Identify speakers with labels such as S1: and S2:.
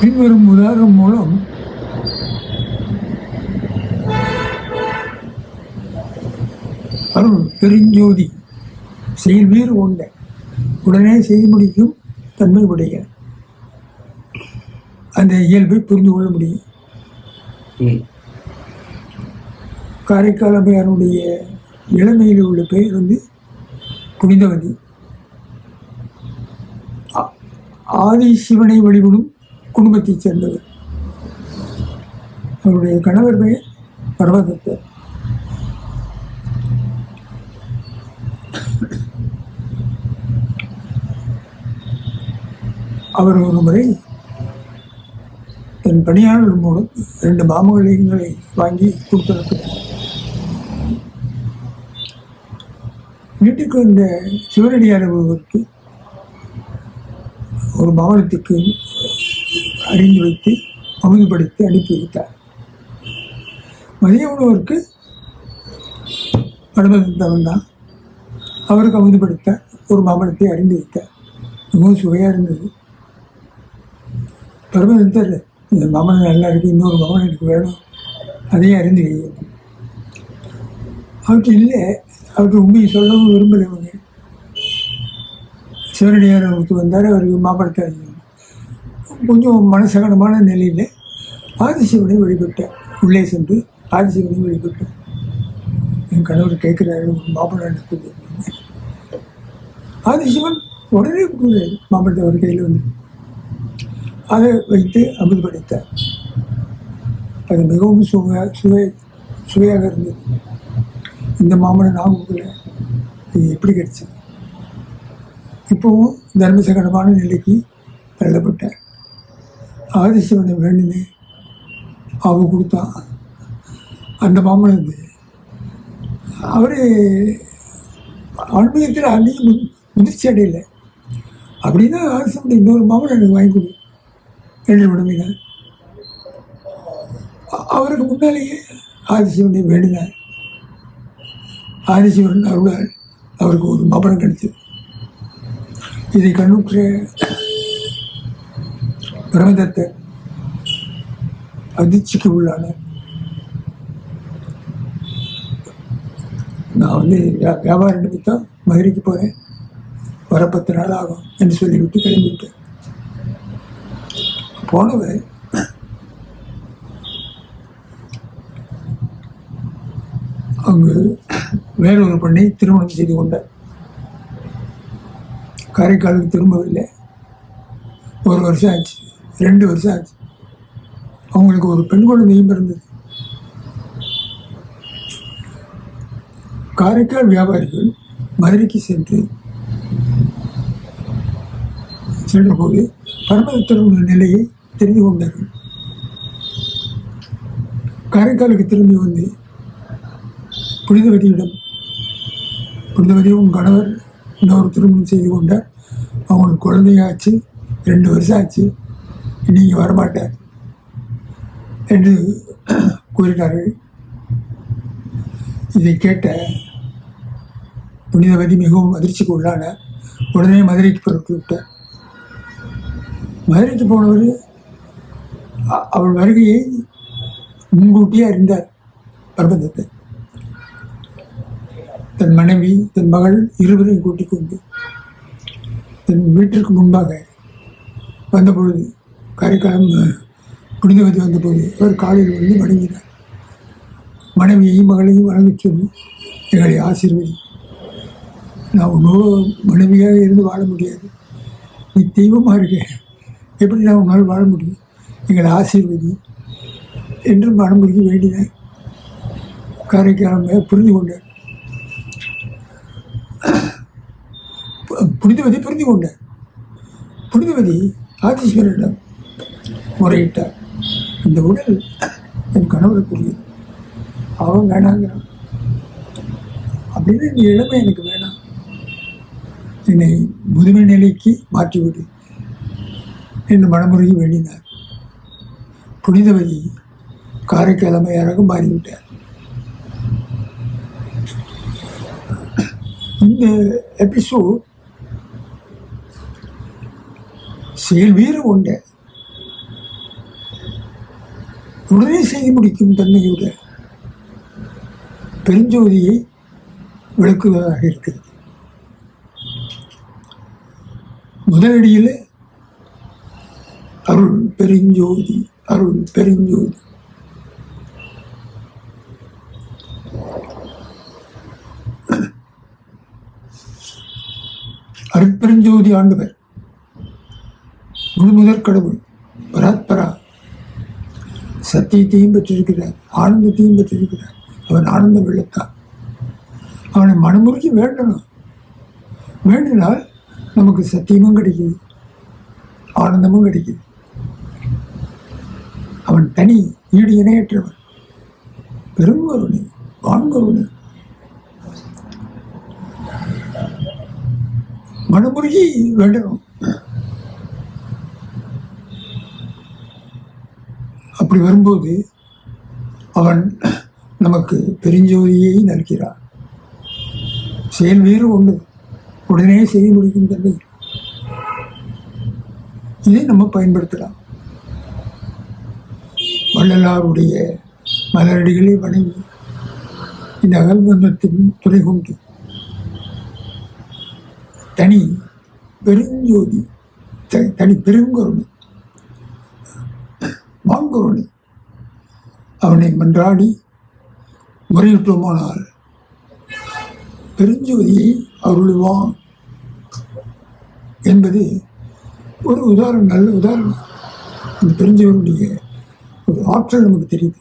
S1: பின்வரும் உதாரணம் மூலம் அருள் பெருஞ்சோதி செயல்வீர் உண்ட உடனே செய்து முடிக்கும் தன்மை உடைய. அந்த இயல்பை புரிந்து கொள்ள முடியும். காரைக்கால் அம்மையாருடைய இளமையில் உள்ள பெயர் வந்து புனிதவதி. ஆதி சிவனை வழிபடும் குடும்பத்தைச் சேர்ந்தவர். அவருடைய கணவர் பெயர் பர்வதத்தர் அவர் ஒரு முறை தன் பணியாளர்கள் மூலம் இரண்டு மாமகளிங்களை வாங்கி கொடுத்திருக்கிறார் வீட்டுக்கு வந்த சிவனடியார் ஒருவருக்கு ஒரு மாவட்டத்துக்கு அறிந்து வைத்து அமுதுபடுத்தி அனுப்பி வைத்தார். மதிய உணவருக்கு அனுமதித்தவன் தான் அவருக்கு அமுதுபடுத்த ஒரு மாமலத்தை அறிந்து வைத்தார். மிகவும் சுவையாக இருந்தது. பரமதந்தர் இந்த மாமனம் நல்லா இருக்கு இன்னொரு மாமன் எனக்கு வேணும். அதையும் அறிந்து வைக்கணும் அவருக்கு இல்லை. அவருக்கு உண்மையை சொல்லவும் விரும்பலை அவங்க சிவனடியார் அவருக்கு வந்தார் அவருக்கு மாம்பழத்தை அறிஞர் கொஞ்சம் மனசகனமான நிலையில் ஆதிசிவனை வழிபட்டேன் உள்ளே சென்று ஆதிசிவனை வழிபட்டேன் என் கணவர் கேட்குறாரு மாம்பழம் எனக்கு ஆதிசிவன் உடனே கொடுக்குறாரு மாம்பழத்தை அவர் கையில் வந்து. அதை வைத்து அமுதுபடைத்தார். அது மிகவும் சுவை சுவை சுவையாக இருந்தது. இந்த மாமனம் நான் கொடுக்கல இது எப்படி கிடைச்சது இப்போவும் தர்மசகனமான நிலைக்கு தள்ளப்பட்டார். ஆதிசிவனை வேணுமே அவ கொடுத்தான் அந்த மாமனம் வந்து அவர் ஆன்மீகத்தில் அதிக மு முதிர்ச்சி அடையலை. அப்படின்னா ஆதிசிவனை இன்னொரு மாமன் எனக்கு வாங்கி கொடு. என்று விடுமினார் அவருக்கு முன்னாலேயே ஆதிசிவனை வேண்டினார். ஆதிசிவன் அருளால் அவருக்கு ஒரு மபனம் கிடைத்தது. இதை கண்ணுற்ற பிரமிதத்தை அதிர்ச்சிக்கு உள்ளான நான் வந்து வியாபார நிமித்தம் மதுரைக்கு போகிறேன் வர பத்து நாள் ஆகும் என்று சொல்லிவிட்டு கிளம்பிவிட்டேன் போனவர் அங்கு வேறொரு பண்ணி திருமணம் செய்து கொண்டார். காரைக்காலுக்கு திரும்பவில்லை. ஒரு வருஷம் ஆச்சு. ரெண்டு வருஷம் ஆச்சு. அவங்களுக்கு ஒரு பெண் குழந்தையும் பிறந்தது. காரைக்கால் வியாபாரிகள் மதுரைக்கு சென்று சென்றபோது பரமதத்தனுடைய நிலையை தெரிந்து கொண்டார்கள். காரைக்காலுக்கு திரும்பி வந்து புனிதவதியிடம் புனிதவதி உன் கணவர் இன்னொரு திருமணம் செய்து கொண்டார். அவங்களுக்கு குழந்தையாச்சு ரெண்டு வருஷம் ஆச்சு. நீங்கள் வரமாட்டார் என்று கூறினார்கள். இதை கேட்ட புனிதவதி மிகவும் அதிர்ச்சிக்கு உள்ளான உடனே மதுரைக்கு புறப்பட்டு விட்டார். மதுரைக்கு போனவர் அவள் வருகையை முன்கூட்டியே அறிந்தார் பிரபந்தத்தை தன் மனைவி தன் மகள் இருவரையும் கூட்டிக் கொண்டு தன் வீட்டிற்கு முன்பாக வந்தபொழுது காரைக்காலம் அஹ், புனிதவதி வந்தபோது அவர் காலையில் வந்து வணங்கினார். மனைவியையும் மகளையும் வணங்கச் சொல்லி எங்களை ஆசீர்வதி. நான் உன்னோட மனைவியாக இருந்து வாழ முடியாது. நீ தெய்வமாக இருக்க. எப்படி நான் உன்னால் வாழ முடியும்? எங்களை ஆசீர்வதி என்று மனமுருகி வேண்டினார். காரைக்காலம் புரிந்து கொண்டார். புனிதவதி புரிந்து கொண்டார். புனிதவதி ஆதிஸ்வரனிடம் முறையிட்டார். இந்த உடல் என் கணவருக்குரியது. அவன் வேணாங்கிறான். அப்படின்னு இந்த இளமை எனக்கு வேணாம். என்னை முதுமை நிலைக்கு மாற்றிவிடு. என்று மனமுருகி வேண்டினார். புனிதவதி காரைக்கிழமையாக மாறிவிட்டார். இந்த எபிசோட் செயல் வீர உண்ட உடனே செய்து முடிக்கும் தன்மையுட பெருஞ்சோதியை விளக்குவதாக இருக்கிறது. முதலடியில் அருள் பெருஞ்சோதி அருள் பெருஞ்சோதி. அருட்பெருஞ்சோதி ஆண்டவர் முழுமுதற் கடவுள் பராத்பரா. சத்தியத்தையும் பெற்றிருக்கிறார் ஆனந்தத்தையும் பெற்றிருக்கிறார். அவன் ஆனந்த வெள்ளத்தான் அவனை மனமுருகி வேண்டணும். வேண்டினால் நமக்கு சத்தியமும் கிடைக்குது ஆனந்தமும் கிடைக்குது. அவன் தனி ஈடு இணையற்றவன் பெருங்கருணை வான்கருணை மனமுருகி வேண்டணும். அப்படி வரும்போது அவன் நமக்கு பெருஞ்சோதியை நல்கிறான். செயல் வேறு ஒன்று. உடனே செய்ய முடியும் தன்மை இதை நம்ம பயன்படுத்தலாம். வள்ளலாருடைய மலரடிகளை வணங்கி இந்த அகல்பந்தத்தின் துணை கொண்டு தனி பெருஞ்சோதி தனி பெருங்கருணை வான்கருணை அவனை மன்றாடி முறையிட்டோமானால் பெருஞ்சோதியை அருளுவான் என்பது ஒரு உதாரணம் நல்ல உதாரணம். அந்த பெருஞ்சோதியுடைய ஒரு ஆற்றல் நமக்கு தெரியுது.